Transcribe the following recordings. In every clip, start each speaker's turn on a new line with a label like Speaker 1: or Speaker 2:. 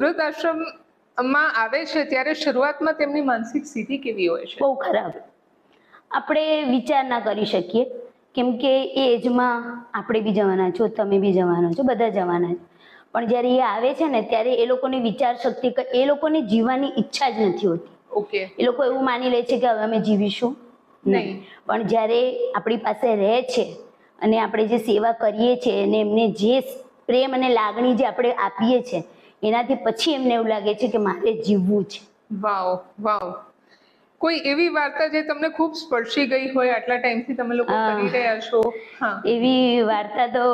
Speaker 1: વૃદ્ધાશ્રમમાં આવે છે ત્યારે શરૂઆતમાં તેમની માનસિક સ્થિતિ કેવી હોય છે?
Speaker 2: બહુ ખરાબ. આપણે વિચાર ના કરી શકીએ. કેમ કે એ એજમાં આપણે બી જવાના છો તમે બી જવાના છો બધા જવાના છે. પણ જ્યારે એ આવે છે ને ત્યારે એ લોકોની વિચાર શક્તિ એ લોકોની જીવવાની ઈચ્છા જ નથી હોતી.
Speaker 1: ઓકે.
Speaker 2: એ લોકો એવું માની લે છે કે હવે અમે જીવીશું. નહીં.
Speaker 1: નહીં.
Speaker 2: પણ જ્યારે આપણી પાસે રહે છે અને આપણે જે સેવા કરીએ છીએ અને એમને જે પ્રેમ અને લાગણી જે આપણે આપીએ છીએ એનાથી પછી એમને એવું લાગે છે કે મારે જીવવું છે.
Speaker 1: વાવ વાવ. કોઈ એવી વાર્તા જે તમને ખૂબ સ્પર્શી ગઈ હોય આટલા ટાઈમથી તમે લોકો. કરી રહ્યા છો? હા.
Speaker 2: એવી વાર્તા તો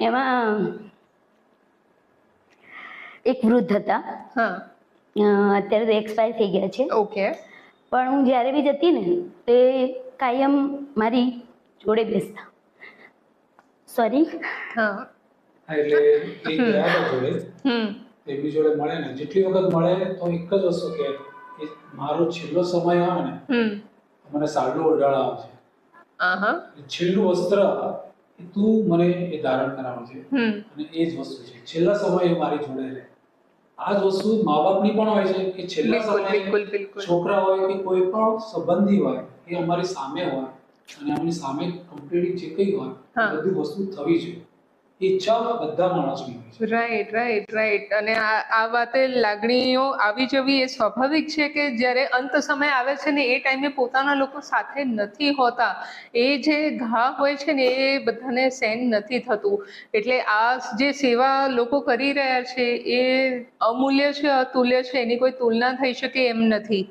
Speaker 2: એમાં એક વૃદ્ધ હતા.
Speaker 1: હા.
Speaker 2: અત્યારે તો એક્સપાયર થઈ ગયા છે.
Speaker 1: ઓકે.
Speaker 2: પણ હું જ્યારે બી જતી ને તે કાયમ મારી જોડે બેસતા. સોરી
Speaker 1: હા,
Speaker 3: એટલે એ ગયા જોડે. એમની જોડે મળે ને. જેટલી વખત મળે તો એક જ વસ્તુ કે મારો છેલ્લો સમય આવે ને મને સાડલો ઓઢાળા આવે છે. છેલ્લું વસ્ત્ર તું મને એ ધારણ કરાવે છે. અને એ જ વસ્તુ છે. છેલ્લા સમયે મારી જોડે રહે. આ જ વસ્તુ મા બાપની પણ હોય છે કે છેલ્લા સમયે છોકરા હોય કે કોઈ પણ સંબંધી હોય એ અમારી સામે હોય. અને અમારી સામે કમ્પ્લીટ જે કંઈ હોય. બધી વસ્તુ થવી જોઈએ. એ ઈચ્છા
Speaker 1: રાઈટ રાઈટ રાઈટ અને આ વાતે લાગણીઓ આવી જવી એ સ્વાભાવિક છે કે જ્યારે અંત સમય આવે છે ને એ ટાઈમે પોતાના લોકો સાથે નથી હોતા. એ જે ઘા હોય છે ને એ બધાને સહન નથી થતું. એટલે આ જે સેવા લોકો કરી રહ્યા છે એ અમૂલ્ય છે, અતુલ્ય છે, એની કોઈ તુલના થઈ શકે એમ નથી.